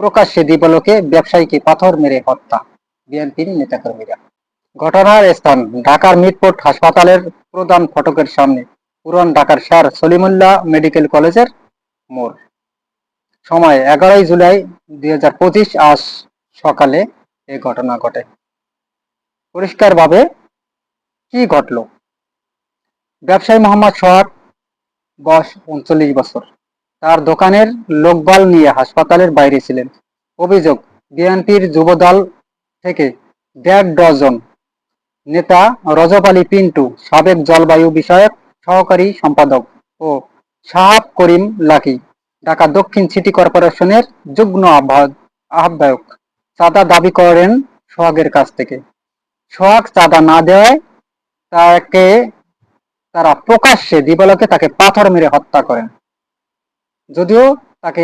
প্রকাশ্যে দিবলোকে ব্যবসায়ীকে পাথর মেরে হত্যা, বিএনপির নেতাকর্মীরা। ঘটনার স্থান ঢাকার মিটপোর্ট হাসপাতালের প্রধান ফটকের সামনে। পুরান ঢাকার স্যার সলিমুল্লাহ মেডিকেল কলেজের মোড়। সময় এগারোই জুলাই দুই হাজার পঁচিশ আজ সকালে এই ঘটনা ঘটে। পরিষ্কারভাবে কি ঘটল? ব্যবসায়ী মোহাম্মদ সোহাগ, বয়স উনচল্লিশ বছর। তার দোকানের লোকবল নিয়ে হাসপাতালের বাইরে ছিলেন। অভিযোগ, বিএনপির যুবদল থেকে দেড় ডজন। নেতা রজব আলী পিন্টু, সাবেক জলবায়ু বিষয়ক সহকারী সম্পাদক ও শাহাব করিম লাকি, ঢাকা দক্ষিণ সিটি কর্পোরেশনের যুগ্ম আহ্বায়ক। চাঁদা দাবি করেন সোহাগের কাছ থেকে। সোহাগ চাঁদা না দেওয়ায় তাকে, তারা প্রকাশ্যে দিবালকে তাকে পাথর মেরে হত্যা করেন। যদিও তাকে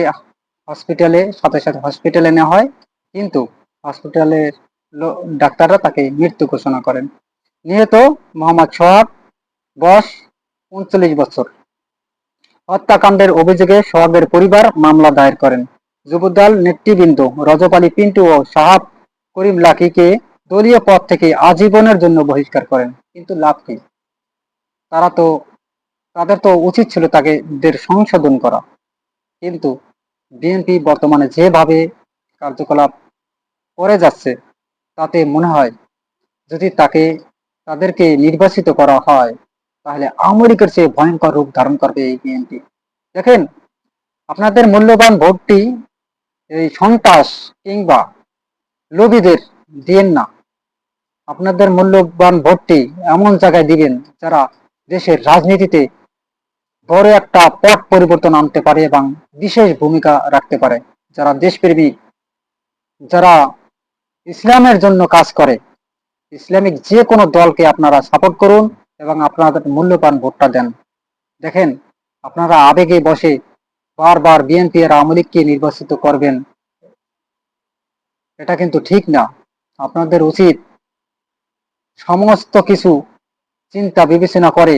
হসপিটালে সাথে সাথে হসপিটালে নেওয়া হয়, কিন্তু হসপিটালের ডাক্তাররা তাকে মৃত্যু ঘোষণা করেন। নিহত মোহাম্মদ সোহাগ, বয়স উনচল্লিশ বছর। হত্যাকাণ্ডের অভিযোগে সোহাগের পরিবার মামলা দায়ের করেন। যুবদল নেতৃবৃন্দ রজব আলী পিন্টু ও সাহাব করিম লাকিকে দলীয় পদ থেকে আজীবনের জন্য বহিষ্কার করেন, কিন্তু লাভ কি? তারা তো, তাদের তো উচিত ছিল তাকে সংশোধন করা। কিন্তু বিএনপি বর্তমানে যেভাবে কার্যকলাপ করে যাচ্ছে, তাতে মনে হয় যদি তাকে, তাদেরকে নির্বাচিত করা হয়, তাহলে আমেরিকার চেয়ে ভয়ঙ্কর রূপ ধারণ করবে এই বিএনপি। দেখেন, আপনাদের মূল্যবান ভোটটি এই সন্ত্রাস কিংবা লোভীদের দিয়েন না। আপনাদের মূল্যবান ভোটটি এমন জায়গায় দিবেন যারা দেশের রাজনীতিতে বড় একটা পথ পরিবর্তন আনতে পারে এবং বিশেষ ভূমিকা রাখতে পারে। যারা দেশপ্রেমিক যারা ইসলামের জন্য কাজ করে, ইসলামিক যে কোনো দলকে আপনারা সাপোর্ট করুন এবং আপনাদের মূল্যবান ভোটটা দেন। দেখেন, আপনারা আবেগে বসে বারবার বিএনপি আর আওয়ামী লীগকে নির্বাচিত করবেন। এটা কিন্তু ঠিক না। আপনাদের উচিত সমস্ত কিছু চিন্তা বিবেচনা করে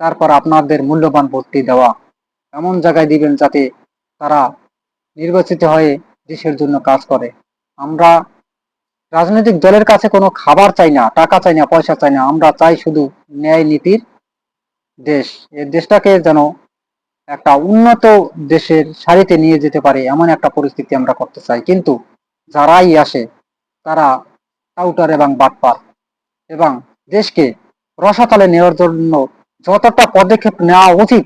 তারপর আপনাদের মূল্যবান ভোটটি দেওয়া। এমন জায়গায় দিবেন যাতে তারা নির্বাচিত হয়ে দেশের জন্য কাজ করে। আমরা রাজনৈতিক দলের কাছে কোনো খাবার চাই না, টাকা চাই না, পয়সা চাই না। আমরা চাই শুধু ন্যায় নীতির দেশ। এই দেশটাকে যেন একটা উন্নত দেশের সারিতে নিয়ে যেতে পারে, এমন একটা পরিস্থিতি আমরা করতে চাই। কিন্তু যারাই আসে, তারা টাউটার এবং বাটপার। এবং দেশকে রসাতলে নেওয়ার জন্য যতটা পদক্ষেপ নেওয়া উচিত,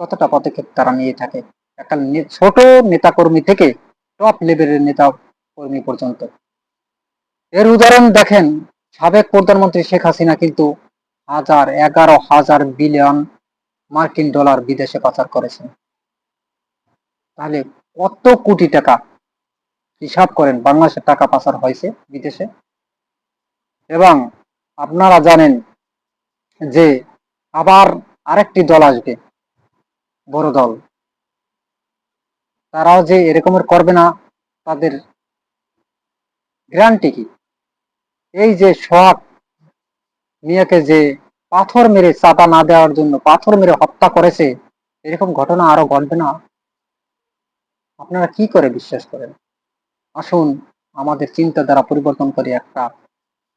ততটা পদক্ষেপ তারা নিয়ে থাকে। একটা ছোট নেতাকর্মী থেকে টপ লেভেলের নেতা কর্মী পর্যন্ত। এর উদাহরণ দেখেন, সাবেক প্রধানমন্ত্রী শেখ হাসিনা কিন্তু হাজার এগারো হাজার বিলিয়ন মার্কিন ডলার বিদেশে পাচার করেছেন। তাহলে কত কোটি টাকা হিসাব করেন বাংলাদেশের টাকা পাচার হয়েছে বিদেশে। এবং আপনারা জানেন যে আবার আরেকটি দল আসবে, বড় দল। তারাও যে এরকমের করবে না, তাদের গ্রান্টি কি? এই যে শখ মিয়াকে যে পাথর মেরে চাপা না দেওয়ার জন্য পাথর মেরে হত্যা করেছে, এরকম ঘটনা আরও ঘটবে না? আপনারা কি করে বিশ্বাস করেন? আসুন আমাদের চিন্তাধারা পরিবর্তন করে একটা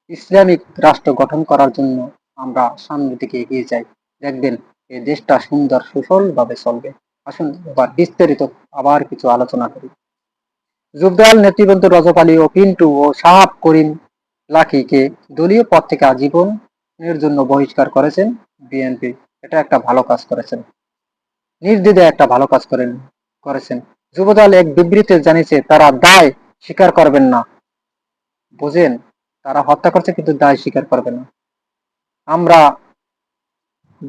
ইসলামিক রাষ্ট্র গঠন করার জন্য আমরা সামনের দিকে এগিয়ে যাই। দেখবেন এই দেশটা সুন্দর সুফল ভাবে চলবে। আসুন এবার বিস্তারিত আবার কিছু আলোচনা করি। যুবদল নেতৃবৃন্দ রজব আলী ও পিন্টু ও সাহাব করিম লাকিকে দলীয় পদ থেকে আজীবন এর জন্য বহিষ্কার করেছেন বিএনপি। এটা একটা ভালো কাজ করেছেন। নির্দ্বিধায় একটা ভালো কাজ করেন, করেছেন। যুবদল এক বিবৃতিতে জানিয়েছে, তারা দায় স্বীকার করবেন না। বুঝেন? তারা হত্যা করছে কিন্তু দায় স্বীকার করবে না। আমরা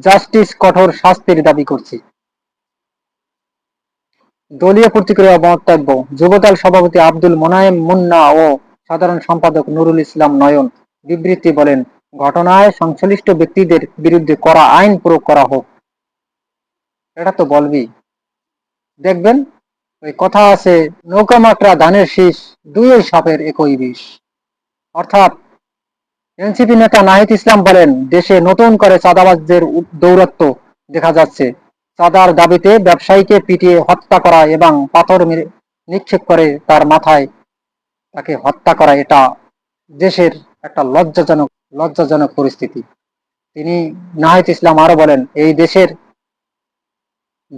জাস্টিস কঠোর শাস্তির দাবি করছি। দলীয় প্রতিক্রিয়া বক্তব্য যুবদল সভাপতি আব্দুল মোনায়েম মুন্না ও সাধারণ সম্পাদক নুরুল ইসলাম নয়ন বিবৃতি বলেন, ঘটনায় সংশ্লিষ্ট ব্যক্তিদের বিরুদ্ধে করা আইন প্রয়োগ করা হোক। এটা তো বলবি দেখবেন ওই কথা আছে, নৌকা মাত্রা ধানের শীষ দুই সাপের একই বিষ। অর্থাৎ এনসিপি নেতা নাহিদ ইসলাম বলেন, দেশে নতুন করে চাঁদাবাজদের দৌরত্ব দেখা যাচ্ছে। চাঁদার দাবিতে ব্যবসায়ীকে পিটিয়ে হত্যা করা এবং পাথর নিক্ষেপ করে তার মাথায় তাকে হত্যা করা, এটা দেশের একটা লজ্জাজনক লজ্জাজনক পরিস্থিতি। তিনি নাহিদ ইসলাম আরও বলেন, এই দেশের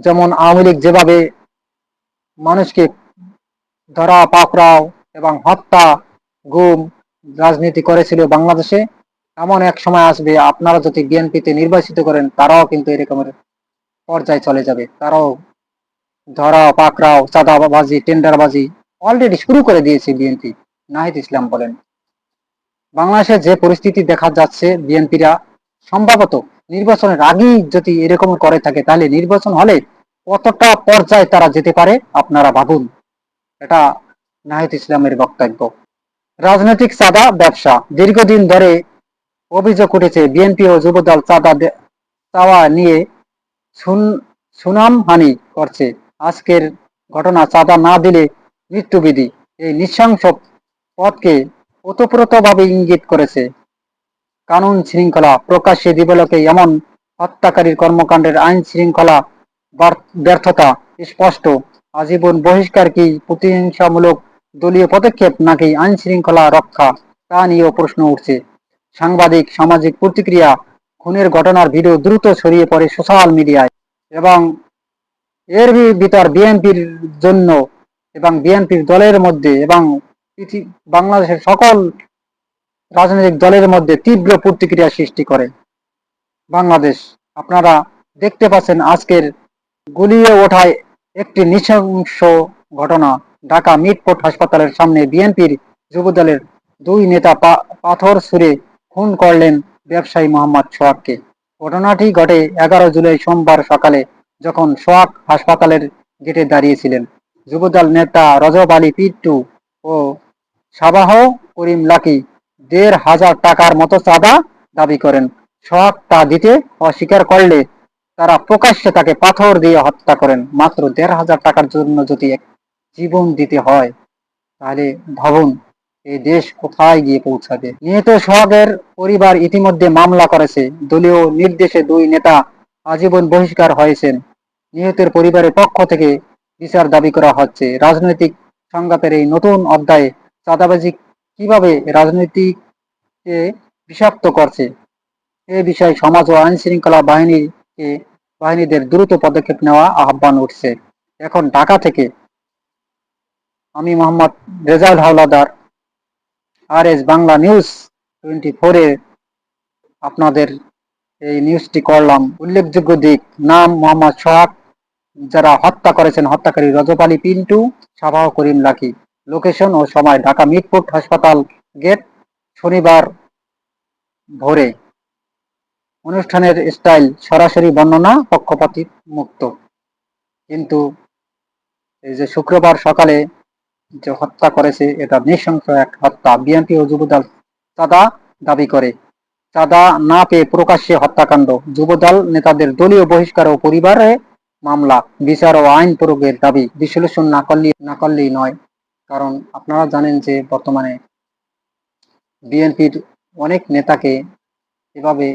যেমন আওয়ামী লীগ যেভাবে মানুষকে ধরা, পাকড়াও এবং হত্যা, গুম রাজনীতি করেছিল বাংলাদেশে, এমন এক সময় আসবে, আপনারা যদি বিএনপিতে নির্বাচিত করেন, তারাও কিন্তু এরকমের পর্যায়ে চলে যাবে। তারাও ধরা, পাকড়াও, চাঁদাবাজি, টেন্ডারবাজি অলরেডি শুরু করে দিয়েছে বিএনপি, নাহিদ ইসলাম বলেন। বাংলাদেশে যে পরিস্থিতি দেখা যাচ্ছে বিএনপিরা, সম্ভবত নির্বাচনের আগেই যদি এরকম করে থাকে, তাহলে নির্বাচন হলে কতটা পর্যায়ে তারা যেতে পারে, আপনারা ভাবুন। এটা নাহিদ ইসলামের বক্তব্য। রাজনৈতিক চাঁদা ব্যবসা। দীর্ঘদিন ধরে অভিযোগ উঠেছে, বিএনপি ও যুবদল চাঁদা চাওয়া নিয়ে সুন- সুনাম হানি করছে। আজকের ঘটনা চাঁদা না দিলে মৃত্যুবিধি। এই নৃশংস পথকে ওতপ্রোতভাবে ইঙ্গিত করেছে। কানুন শৃঙ্খলা প্রকাশ্যে দিবলকে এমন হত্যাকারীর কর্মকাণ্ডের আইন শৃঙ্খলা ব্যর্থতা স্পষ্ট। আজীবন বহিষ্কার কি প্রতিহিংসামূলক দলীয় পদক্ষেপ নাকি আইন শৃঙ্খলা রক্ষা? তা নিয়েও প্রশ্ন উঠছে। সাংবাদিক সামাজিক প্রতিক্রিয়া, খুনের ঘটনার ভিডিও দ্রুত ছড়িয়ে পড়ে সোশ্যাল মিডিয়ায় এবং এর ভিতর বিএনপির জন্য এবং বিএনপির দলের মধ্যে এবং বাংলাদেশের সকল রাজনৈতিক দলের মধ্যে তীব্র প্রতিক্রিয়া সৃষ্টি করে। বাংলাদেশ, আপনারা দেখতে পাচ্ছেন আজকের গুলিয়ে ওঠায় একটি নৃশংস ঘটনা। ঢাকা মিটপোর্ট হাসপাতালের সামনে বিএনপির যুবদলের দুই নেতা পাথর ছুঁড়ে খুন করলেন ব্যবসায়ী মোহাম্মদ সোহাগকে। ঘটনাটি ঘটে এগারো জুলাই সোমবার সকালে যখন সোহাগ হাসপাতালের গেটে দাঁড়িয়েছিলেন। যুবদল নেতা রজব আলী পিট্টু ও সাবাহ করিম লাকি দেড় হাজার টাকার মতো চাঁদা দাবি করেন। সোহাগ তা দিতে অস্বীকার করলে তারা প্রকাশ্যে তাকে পাথর দিয়ে হত্যা করেন। মাত্র দেড় হাজার টাকার জন্য যদি এক জীবন দিতে হয়, তাহলে ভাবুন এই দেশ কোথায় গিয়ে পৌঁছাবে? নিহত সোহাগের পরিবার ইতিমধ্যে মামলা করেছে। দলীয় নির্দেশে দুই নেতা আজীবন বহিষ্কার হয়েছেন। নিহতের পরিবারের পক্ষ থেকে বিচার দাবি করা হচ্ছে। রাজনৈতিক সংঘাতের এই নতুন অধ্যায়ে চাঁদাবাজি কীভাবে রাজনৈতিককে বিষাক্ত করছে, এ বিষয়ে সমাজ ও আইন শৃঙ্খলা বাহিনীকে বাহিনীদের দ্রুত পদক্ষেপ নেওয়া আহ্বান উঠছে। এখন ঢাকা থেকে আমি Mohammad Rezaul Howlader R S Bangla news twenty ফোরে আপনাদের এই নিউজটি করলাম। উল্লেখযোগ্য দিক, নাম মোহাম্মদ সোহাগ, যারা হত্যা করেছেন, হত্যাকারী রজব আলী, পিন্টু, সাবাহ করিম লাকি। লোকেশন ও সময়, ঢাকা মিটফোর্ট হাসপাতাল গেট, শনিবার ভোরে। অনুষ্ঠানের স্টাইল সরাসরি বর্ণনা পক্ষপাতি মুক্ত কিন্তু এই যে শুক্রবার সকালে যে হত্যা করেছে, এটা নৃশংস এক হত্যা। বিএনপি ও যুবদল চাঁদা দাবি করে। চাঁদা না পেয়ে প্রকাশ্যে হত্যাকাণ্ড। যুবদল নেতাদের দলীয় বহিষ্কার ও পরিবারে মামলা। বিচার ও আইন প্রয়োগের দাবি। বিশ্লেষণ না করলে না করলেই নয়। কারণ আপনারা জানেন যে বর্তমানে বিএনপির অনেক নেতাকে এভাবে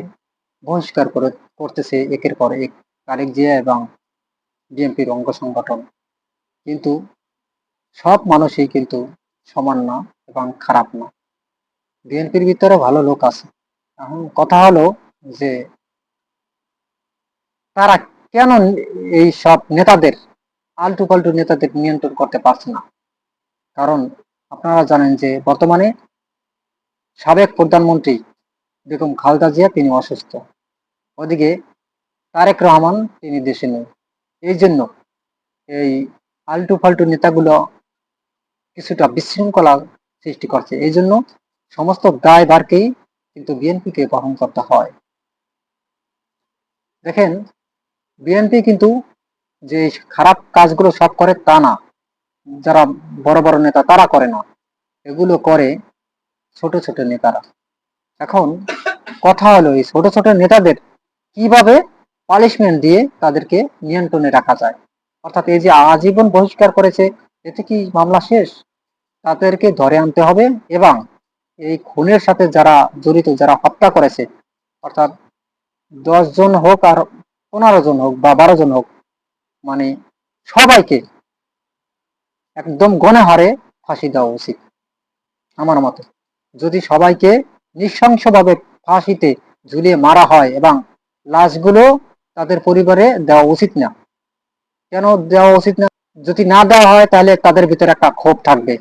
বহিষ্কার করে করতেছে একের পর এক তারেক জিয়া এবং বিএনপির অঙ্গ সংগঠন। কিন্তু সব মানুষই কিন্তু সমান না এবং খারাপ না। বিএনপির ভিতরে ভালো লোক আছে। এখন কথা হলো যে তারা কেন এই সব নেতাদের, আলটু পাল্টু নেতাদের নিয়ন্ত্রণ করতে পারছে না? কারণ আপনারা জানেন যে বর্তমানে সাবেক প্রধানমন্ত্রী বেগম খালেদা জিয়া, তিনি অসুস্থ। ওদিকে তারেক রহমান তিনি দেশে নেই। এই জন্য এই আলটু ফাল্টু নেতাগুলো কিছুটা বিশৃঙ্খলা সৃষ্টি করছে। এই জন্য সমস্ত দায় ভারকেই কিন্তু বিএনপিকে বহন করতে হয়। দেখেন, বিএনপি কিন্তু যে খারাপ কাজগুলো সব করে তা না। যারা বড় বড় নেতা তারা করে না। এগুলো করে ছোট ছোট নেতারা। এখন কথা হলো এই ছোট ছোট নেতাদের কীভাবে পানিশমেন্ট দিয়ে তাদেরকে নিয়ন্ত্রণে রাখা যায়? অর্থাৎ এই যে আজীবন বহিষ্কার করেছে, এতে কি মামলা শেষ? তাদেরকে ধরে আনতে হবে এবং এই খুনের সাথে যারা জড়িত, যারা হত্যা করেছে, অর্থাৎ দশ জন হোক আর পনেরো জন হোক বা বারো জন হোক মানে সবাইকে একদম গণে হারে ফাঁসি দেওয়া উচিত, আমার মতে। যদি সবাইকে নৃশংসভাবে ফাঁসিতে ঝুলিয়ে মারা হয় এবং লাশগুলো তাদের পরিবারে দেওয়া উচিত না। কেন দেওয়া উচিত না? যদি না দেওয়া হয়, তাহলে তাদের ভিতরে একটা ক্ষোভ থাকবে।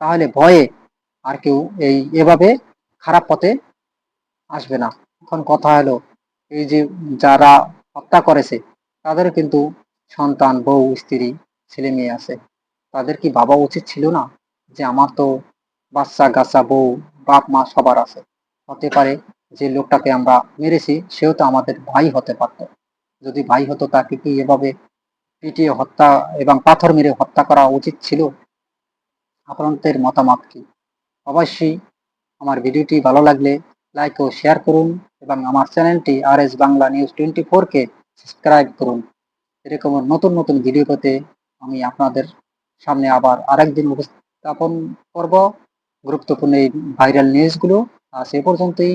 তাহলে ভয়ে আর কেউ এই এভাবে খারাপ পথে আসবে না। এখন কথা হলো, এই যে যারা হত্যা করেছে তাদের কিন্তু সন্তান, বউ, স্ত্রী, ছেলে মেয়ে আছে। তাদের কি বাবা উচিত ছিল না যে আমার তো বাচ্চা গাছা বউ বাপ মা সবার আছে? হতে পারে যে লোকটাকে আমরা মেরেছি, সেও তো আমাদের ভাই হতে পারতো। যদি ভাই হতো, তাকে কি এভাবে পিটিয়ে হত্যা এবং পাথর মেরে হত্যা করা উচিত ছিল? আপনাদের মতামত কি? অবশ্যই আমার ভিডিওটি ভালো লাগলে লাইক ও শেয়ার করুন এবং আমার চ্যানেলটি R S Bangla news twenty ফোরকে সাবস্ক্রাইব করুন। এরকম নতুন নতুন ভিডিও পেতে আমি আপনাদের সামনে আবার আরেকদিন উপস্থাপন করব। গুরুত্বপূর্ণ এই ভাইরাল নিউজগুলো আজ এ পর্যন্তই।